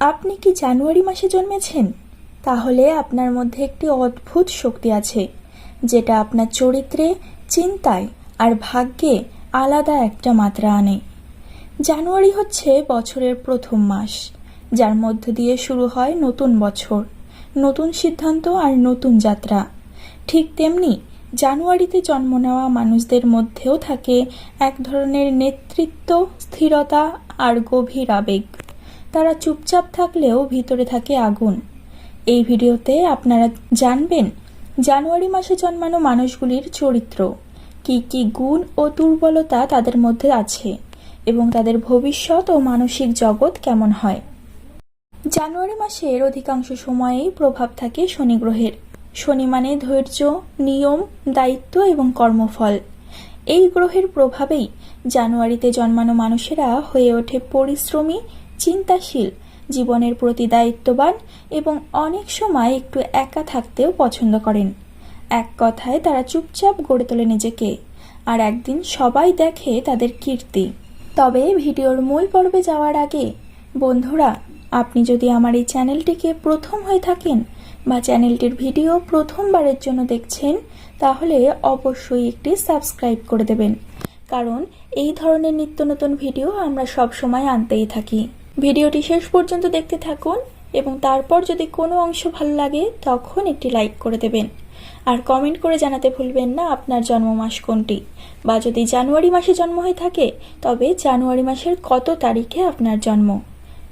আপনি কি জানুয়ারি মাসে জন্মেছেন? তাহলে আপনার মধ্যে একটি অদ্ভুত শক্তি আছে, যেটা আপনার চরিত্রে, চিন্তায় আর ভাগ্যে আলাদা একটা মাত্রা আনে। জানুয়ারি হচ্ছে বছরের প্রথম মাস, যার মধ্য দিয়ে শুরু হয় নতুন বছর, নতুন সিদ্ধান্ত আর নতুন যাত্রা। ঠিক তেমনি জানুয়ারিতে জন্ম নেওয়া মানুষদের মধ্যেও থাকে এক ধরনের নেতৃত্ব, স্থিরতা আর গভীর আবেগ। তারা চুপচাপ থাকলেও ভিতরে থাকে আগুন। এই ভিডিওতে আপনারা জানবেন জানুয়ারি মাসে জন্মানো মানুষগুলির চরিত্র, কি কি গুণ ও দুর্বলতা তাদের মধ্যে আছে এবং তাদের ভবিষ্যৎ ও মানসিক জগৎ কেমন হয়। জানুয়ারি মাসের অধিকাংশ সময়েই প্রভাব থাকে শনি গ্রহের। শনি মানে ধৈর্য, নিয়ম, দায়িত্ব এবং কর্মফল। এই গ্রহের প্রভাবেই জানুয়ারিতে জন্মানো মানুষেরা হয়ে ওঠে পরিশ্রমী চিন্তাশীল, জীবনের প্রতি দায়িত্ববান এবং অনেক সময় একটু একা থাকতেও পছন্দ করেন। এক কথায় তারা চুপচাপ গড়ে তোলে নিজেকে, আর একদিন সবাই দেখে তাদের কীর্তি। তবে ভিডিওর মূল পর্বে যাওয়ার আগে, বন্ধুরা, আপনি যদি আমার এই চ্যানেলটিকে প্রথম হয়ে থাকেন বা চ্যানেলটির ভিডিও প্রথমবারের জন্য দেখছেন, তাহলে অবশ্যই একটি সাবস্ক্রাইব করে দেবেন। কারণ এই ধরনের নিত্য নতুন ভিডিও আমরা সব সময় আনতেই থাকি। ভিডিওটি শেষ পর্যন্ত দেখতে থাকুন এবং তারপর যদি কোনো অংশ ভালো লাগে, তখন একটি লাইক করে দেবেন। আর কমেন্ট করে জানাতে ভুলবেন না আপনার জন্ম মাস কোনটি। বা যদি জানুয়ারি মাসে জন্ম হয়ে থাকে, তবে জানুয়ারি মাসের কত তারিখে আপনার জন্ম।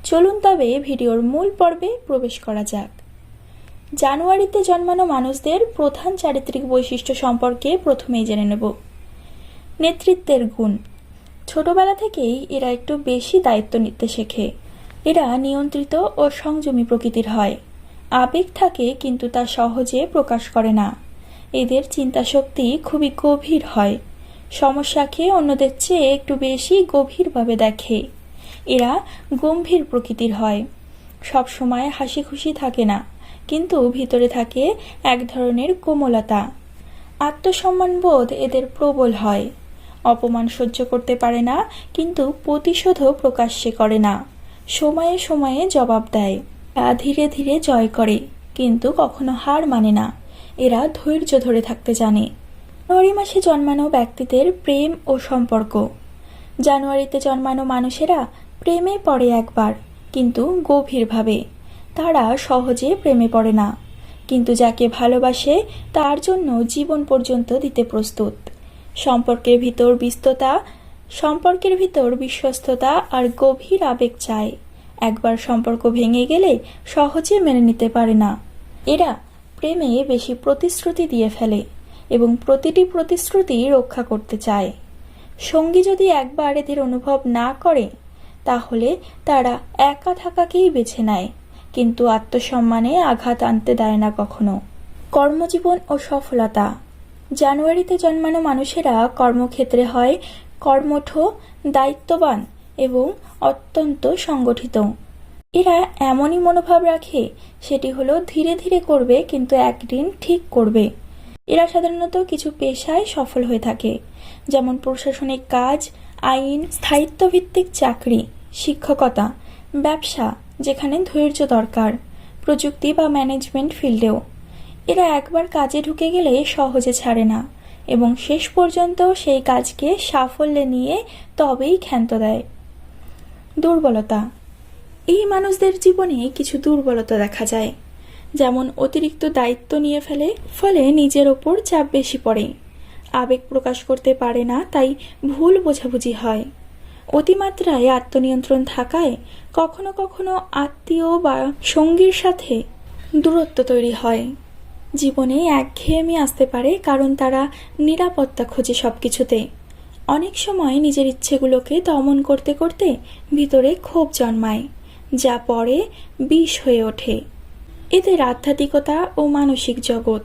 চলুন তবে ভিডিওর মূল পর্বে প্রবেশ করা যাক। জানুয়ারিতে জন্মানো মানুষদের প্রধান চারিত্রিক বৈশিষ্ট্য সম্পর্কে প্রথমেই জেনে নেব। নেতৃত্বের গুণ। ছোটবেলা থেকেই এরা একটু বেশি দায়িত্ব নিতে শেখে। এরা নিয়ন্ত্রিত ও সংযমী প্রকৃতির হয়। আবেগ থাকে কিন্তু তা সহজে প্রকাশ করে না। এদের চিন্তাশক্তি খুবই গভীর হয়। সমস্যাকে অন্যদের চেয়ে একটু বেশি গভীরভাবে দেখে। এরা গম্ভীর প্রকৃতির হয়। সবসময় হাসি খুশি থাকে না, কিন্তু ভিতরে থাকে এক ধরনের কোমলতা। আত্মসম্মানবোধ এদের প্রবল হয়। অপমান সহ্য করতে পারে না, কিন্তু প্রতিশোধও প্রকাশ্যে করে না। সময়ে সময়ে জবাব দেয়। তা ধীরে ধীরে জয় করে, কিন্তু কখনো হার মানে না। এরা ধৈর্য ধরে থাকতে জানে। জানুয়ারি মাসে জন্মানো ব্যক্তিদের প্রেম ও সম্পর্ক। জানুয়ারিতে জন্মানো মানুষেরা প্রেমে পড়ে একবার, কিন্তু গভীরভাবে। তারা সহজে প্রেমে পড়ে না, কিন্তু যাকে ভালোবাসে তার জন্য জীবন পর্যন্ত দিতে প্রস্তুত। সম্পর্কের ভিতর বিস্ততা, সম্পর্কের ভিতর বিশ্বস্ততা আর গভীর আবেগ চায় একবার সম্পর্ক ভেঙে গেলে সহজে মেনে নিতে পারে না। এরা প্রেমে বেশি প্রতিশ্রুতি দিয়ে ফেলে এবং প্রতিটি প্রতিশ্রুতি রক্ষা করতে চায়। সঙ্গী যদি একবার এদের অনুভব না করে, তাহলে তারা একা থাকাকেই বেছে নেয়, কিন্তু আত্মসম্মানে আঘাত আনতে দেয় না কখনো। কর্মজীবন ও সফলতা জানুয়ারিতে জন্মানো মানুষেরা কর্মক্ষেত্রে হয় কর্মঠ, দায়িত্ববান এবং অত্যন্ত সংগঠিত। এরা এমনই মনোভাব রাখে, সেটি হলো ধীরে ধীরে করবে কিন্তু একদিন ঠিক করবে। এরা সাধারণত কিছু পেশায় সফল হয়ে থাকে, যেমন প্রশাসনিক কাজ, আইন, স্থায়িত্বভিত্তিক চাকরি, শিক্ষকতা, ব্যবসা, যেখানে ধৈর্য দরকার, প্রযুক্তি বা ম্যানেজমেন্ট ফিল্ডেও। এরা একবার কাজে ঢুকে গেলে সহজে ছাড়ে না, এবং শেষ পর্যন্ত সেই কাজকে সাফল্যে নিয়ে তবেই ক্ষান্ত দেয়। দুর্বলতা। এই মানুষদের জীবনে কিছু দুর্বলতা দেখা যায়, যেমন অতিরিক্ত দায়িত্ব নিয়ে ফেলে, ফলে নিজের ওপর চাপ বেশি পড়ে। আবেগ প্রকাশ করতে পারে না, তাই ভুল বোঝাবুঝি হয়। অতিমাত্রায় আত্মনিয়ন্ত্রণ থাকায় কখনো কখনো আত্মীয় বা সঙ্গীর সাথে দূরত্ব তৈরি হয়। জীবনে একঘেয়েমি আসতে পারে কারণ তারা নিরাপত্তা খোঁজে সব কিছুতে অনেক সময় নিজের ইচ্ছেগুলোকে দমন করতে করতে ভিতরে ক্ষোভ জন্মায়, যা পরে বিষ হয়ে ওঠে। এদের আধ্যাত্মিকতা ও মানসিক জগৎ।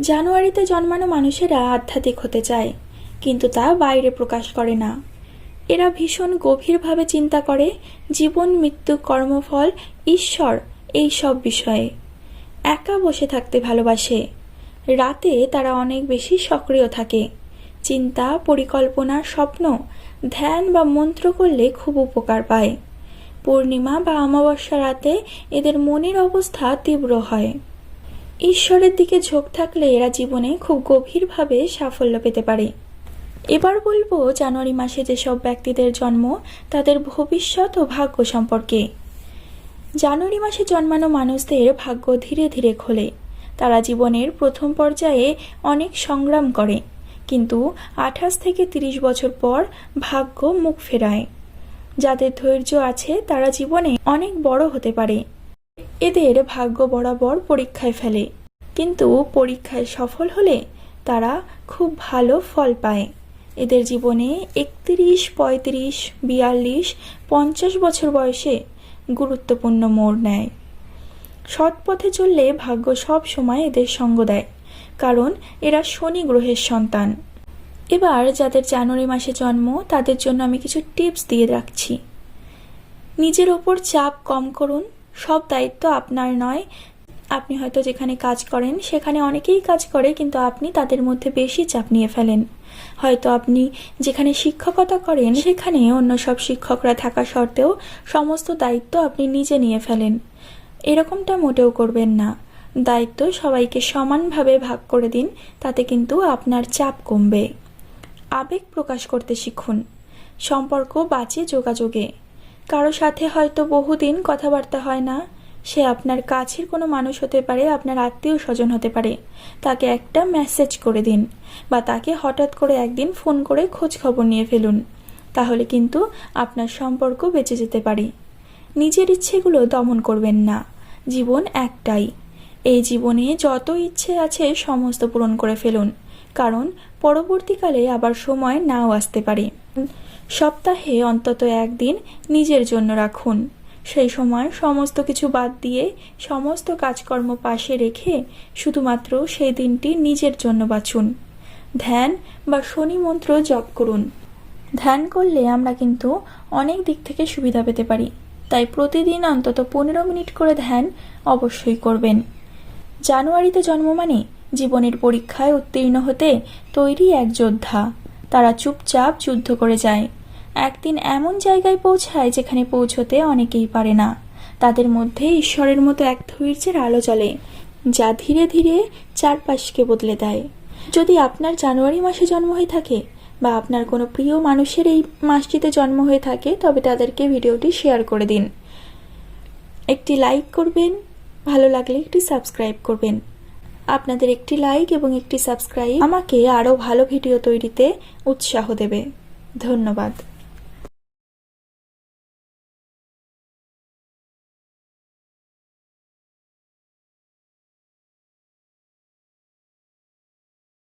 জানুয়ারিতে জন্মানো মানুষেরা আধ্যাত্মিক হতে চায়, কিন্তু তা বাইরে প্রকাশ করে না। এরা ভীষণ গভীরভাবে চিন্তা করে, জীবন, মৃত্যু, কর্মফল, ঈশ্বর, এই সব বিষয়ে। একা বসে থাকতে ভালোবাসে। রাতে তারা অনেক বেশি সক্রিয় থাকে। চিন্তা, পরিকল্পনা, স্বপ্ন, ধ্যান বা মন্ত্র করলে খুব উপকার পায়। পূর্ণিমা বা অমাবস্যা রাতে এদের মনের অবস্থা তীব্র হয়। ঈশ্বরের দিকে ঝোঁক থাকলে এরা জীবনে খুব গভীরভাবে সাফল্য পেতে পারে। এবার বলব, জানুয়ারি মাসে যেসব ব্যক্তিদের জন্ম, তাদের ভবিষ্যৎ ও ভাগ্য সম্পর্কে। জানুয়ারি মাসে জন্মানো মানুষদের ভাগ্য ধীরে ধীরে খোলে। তারা জীবনের প্রথম পর্যায়ে অনেক সংগ্রাম করে, কিন্তু আঠাশ থেকে তিরিশ বছর পর ভাগ্য মুখ ফেরায়। যাদের ধৈর্য আছে, তারা জীবনে অনেক বড় হতে পারে। এদের ভাগ্য বরাবর পরীক্ষায় ফেলে, কিন্তু পরীক্ষায় সফল হলে তারা খুব ভালো ফল পায়। এদের জীবনে একত্রিশ, পঁয়ত্রিশ, বিয়াল্লিশ, পঞ্চাশ বছর বয়সে গুরুত্বপূর্ণ মোড় নেয়। সৎ পথে চললে ভাগ্য সব সময় এদের সঙ্গ দেয়, কারণ এরা শনি গ্রহের সন্তান। এবার যাদের জানুয়ারি মাসে জন্ম, তাদের জন্য আমি কিছু টিপস দিয়ে রাখছি। নিজের ওপর চাপ কম করুন, সব দায়িত্ব আপনার নয় আপনি হয়তো যেখানে কাজ করেন, সেখানে অনেকেই কাজ করে, কিন্তু আপনি তাদের মধ্যে বেশি চাপ নিয়ে ফেলেন। হয়তো আপনি যেখানে শিক্ষকতা করেন, সেখানে অন্য সব শিক্ষকরা থাকা সত্ত্বেও সমস্ত দায়িত্ব আপনি নিজে নিয়ে ফেলেন। এরকমটা মোটেও করবেন না। দায়িত্ব সবাইকে সমানভাবে ভাগ করে দিন, তাতে কিন্তু আপনার চাপ কমবে। আবেগ প্রকাশ করতে শিখুন। সম্পর্ক বাঁচে যোগাযোগে। কারও সাথে হয়তো বহুদিন কথাবার্তা হয় না সে আপনার কাছের কোনো মানুষ হতে পারে, আপনার আত্মীয় স্বজন হতে পারে। তাকে একটা মেসেজ করে দিন বা তাকে হঠাৎ করে একদিন ফোন করে খোঁজ খবর নিয়ে ফেলুন। তাহলে কিন্তু আপনার সম্পর্ক বেঁচে যেতে পারে। নিজের ইচ্ছেগুলো দমন করবেন না। জীবন একটাই। এই জীবনে যত ইচ্ছে আছে সমস্ত পূরণ করে ফেলুন। কারণ পরবর্তীকালে আবার সময় নাও আসতে পারে। সপ্তাহে অন্তত একদিন নিজের জন্য রাখুন। সেই সময় সমস্ত কিছু বাদ দিয়ে সমস্ত কাজকর্ম পাশে রেখে শুধুমাত্র সেই দিনটি নিজের জন্য বাছুন ধ্যান বা শনি মন্ত্র জপ করুন। ধ্যান করলে আমরা কিন্তু অনেক দিক থেকে সুবিধা পেতে পারি। তাই প্রতিদিন অন্তত পনেরো মিনিট করে ধ্যান অবশ্যই করবেন। জানুয়ারিতে জন্ম মানে? জীবনের পরীক্ষায় উত্তীর্ণ হতে তৈরি এক যোদ্ধা। তারা চুপচাপ যুদ্ধ করে যায়। একদিন এমন জায়গায় পৌঁছায় যেখানে পৌঁছতে অনেকেই পারে না। তাদের মধ্যে ঈশ্বরের মতো এক ধৈর্যের আলো জ্বলে, যা ধীরে ধীরে চারপাশকে বদলে দেয়। যদি আপনার জানুয়ারি মাসে জন্ম হয়ে থাকে বা আপনার কোনো প্রিয় মানুষের এই মাসটিতে জন্ম হয়ে থাকে, তবে তাদেরকে ভিডিওটি শেয়ার করে দিন। একটি লাইক করবেন, ভালো লাগলে একটি সাবস্ক্রাইব করবেন। আপনাদের একটি লাইক এবং একটি সাবস্ক্রাইব আমাকে আরও ভালো ভিডিও তৈরিতে উৎসাহ দেবে। ধন্যবাদ।